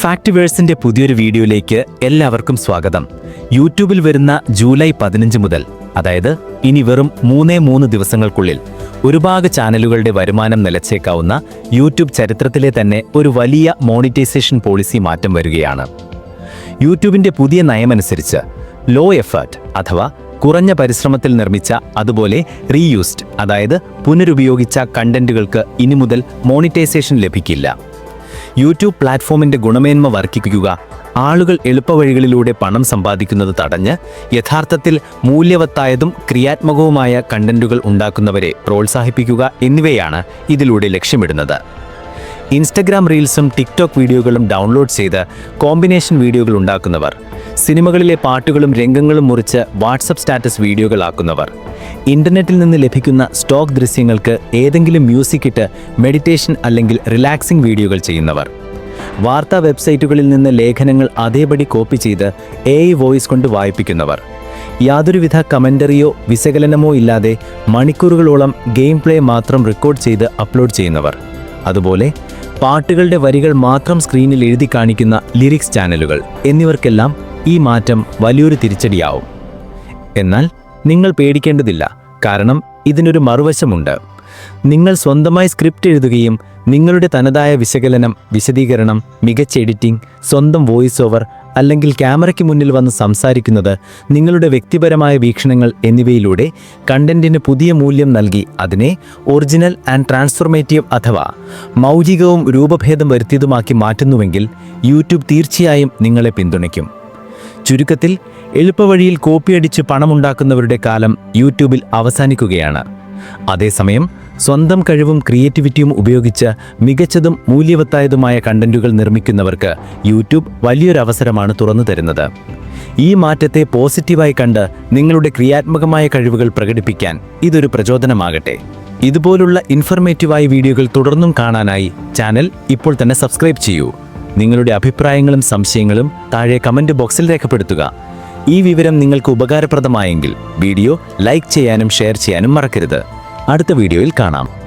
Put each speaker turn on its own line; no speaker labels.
ഫാക്ടിവേഴ്സിന്റെ പുതിയൊരു വീഡിയോയിലേക്ക് എല്ലാവർക്കും സ്വാഗതം. യൂട്യൂബിൽ വരുന്ന ജൂലൈ പതിനഞ്ച് മുതൽ അതായത് ഇനി വെറും മൂന്നേ മൂന്ന് ദിവസങ്ങൾക്കുള്ളിൽ ഒരുപാട് ചാനലുകളുടെ വരുമാനം നിലച്ചേക്കാവുന്ന യൂട്യൂബ് ചരിത്രത്തിലെ തന്നെ ഒരു വലിയ മോണിറ്റൈസേഷൻ പോളിസി മാറ്റം വരികയാണ്. യൂട്യൂബിന്റെ പുതിയ നയമനുസരിച്ച് ലോ എഫേർട്ട് അഥവാ കുറഞ്ഞ പരിശ്രമത്തിൽ നിർമ്മിച്ച അതുപോലെ റീയൂസ്ഡ് അതായത് പുനരുപയോഗിച്ച കണ്ടന്റുകൾക്ക് ഇനി മുതൽ മോണിറ്റൈസേഷൻ ലഭിക്കില്ല. യൂട്യൂബ് പ്ലാറ്റ്ഫോമിന്റെ ഗുണമേന്മ വർദ്ധിപ്പിക്കുക ആളുകൾ എളുപ്പവഴികളിലൂടെ പണം സമ്പാദിക്കുന്നത് തടഞ്ഞ് യഥാർത്ഥത്തിൽ മൂല്യവത്തായതും ക്രിയാത്മകവുമായ കണ്ടന്റുകൾ ഉണ്ടാക്കുന്നവരെ പ്രോത്സാഹിപ്പിക്കുക എന്നിവയാണ് ഇതിലൂടെ ലക്ഷ്യമിടുന്നത്. ഇൻസ്റ്റഗ്രാം റീൽസും ടിക്ടോക്ക് വീഡിയോകളും ഡൗൺലോഡ് ചെയ്ത് കോമ്പിനേഷൻ വീഡിയോകൾ ഉണ്ടാക്കുന്നവർ സിനിമകളിലെ പാട്ടുകളും രംഗങ്ങളും മുറിച്ച് വാട്സപ്പ് സ്റ്റാറ്റസ് വീഡിയോകളാക്കുന്നവർ ഇന്റർനെറ്റിൽ നിന്ന് ലഭിക്കുന്ന സ്റ്റോക്ക് ദൃശ്യങ്ങൾക്ക് ഏതെങ്കിലും മ്യൂസിക് ഇട്ട് മെഡിറ്റേഷൻ അല്ലെങ്കിൽ റിലാക്സിംഗ് വീഡിയോകൾ ചെയ്യുന്നവർ. വാർത്താ വെബ്സൈറ്റുകളിൽ നിന്ന് ലേഖനങ്ങൾ അതേപടി കോപ്പി ചെയ്ത് എ വോയിസ് കൊണ്ട് വായിപ്പിക്കുന്നവർ. യാതൊരുവിധ കമന്ററിയോ വിശകലനമോ ഇല്ലാതെ മണിക്കൂറുകളോളം ഗെയിം പ്ലേ മാത്രം റെക്കോർഡ് ചെയ്ത് അപ്ലോഡ് ചെയ്യുന്നവർ. അതുപോലെ പാട്ടുകളുടെ വരികൾ മാത്രം സ്ക്രീനിൽ എഴുതി കാണിക്കുന്ന ലിറിക്സ് ചാനലുകൾ എന്നിവർക്കെല്ലാം ഈ മാറ്റം വലിയൊരു തിരിച്ചടിയാവും. എന്നാൽ നിങ്ങൾ പേടിക്കേണ്ടതില്ല. കാരണം ഇതിനൊരു മറുവശമുണ്ട്. നിങ്ങൾ സ്വന്തമായി സ്ക്രിപ്റ്റ് എഴുതുകയും നിങ്ങളുടെ തനതായ വിശകലനം വിശദീകരണം മികച്ച എഡിറ്റിംഗ് സ്വന്തം വോയിസ് ഓവർ അല്ലെങ്കിൽ ക്യാമറയ്ക്ക് മുന്നിൽ വന്ന് സംസാരിക്കുന്നത് നിങ്ങളുടെ വ്യക്തിപരമായ വീക്ഷണങ്ങൾ എന്നിവയിലൂടെ കണ്ടന്റിന് പുതിയ മൂല്യം നൽകി അതിനെ ഒറിജിനൽ ആൻഡ് ട്രാൻസ്ഫോർമേറ്റീവ് അഥവാ മൗലികവും രൂപഭേദം വരുത്തിയതുമാക്കി മാറ്റുന്നുവെങ്കിൽ യൂട്യൂബ് തീർച്ചയായും നിങ്ങളെ പിന്തുണയ്ക്കും. ചുരുക്കത്തിൽ എളുപ്പവഴിയിൽ കോപ്പിയടിച്ച് പണമുണ്ടാക്കുന്നവരുടെ കാലം യൂട്യൂബിൽ അവസാനിക്കുകയാണ്. അതേസമയം സ്വന്തം കഴിവും ക്രിയേറ്റിവിറ്റിയും ഉപയോഗിച്ച് മികച്ചതും മൂല്യവത്തായതുമായ കണ്ടന്റുകൾ നിർമ്മിക്കുന്നവർക്ക് യൂട്യൂബ് വലിയൊരു അവസരമാണ് തുറന്നു തരുന്നത്. ഈ മാറ്റത്തെ പോസിറ്റീവായി കണ്ട് നിങ്ങളുടെ ക്രിയാത്മകമായ കഴിവുകൾ പ്രകടിപ്പിക്കാൻ ഇതൊരു പ്രചോദനമാകട്ടെ. ഇതുപോലുള്ള ഇൻഫർമേറ്റീവായ വീഡിയോകൾ തുടർന്നും കാണാനായി ചാനൽ ഇപ്പോൾ തന്നെ സബ്സ്ക്രൈബ് ചെയ്യൂ. നിങ്ങളുടെ അഭിപ്രായങ്ങളും സംശയങ്ങളും താഴെ കമന്റ് ബോക്സിൽ രേഖപ്പെടുത്തുക. ഈ വിവരം നിങ്ങൾക്ക് ഉപകാരപ്രദമായെങ്കിൽ വീഡിയോ ലൈക്ക് ചെയ്യാനും ഷെയർ ചെയ്യാനും മറക്കരുത്. അടുത്ത വീഡിയോയിൽ കാണാം.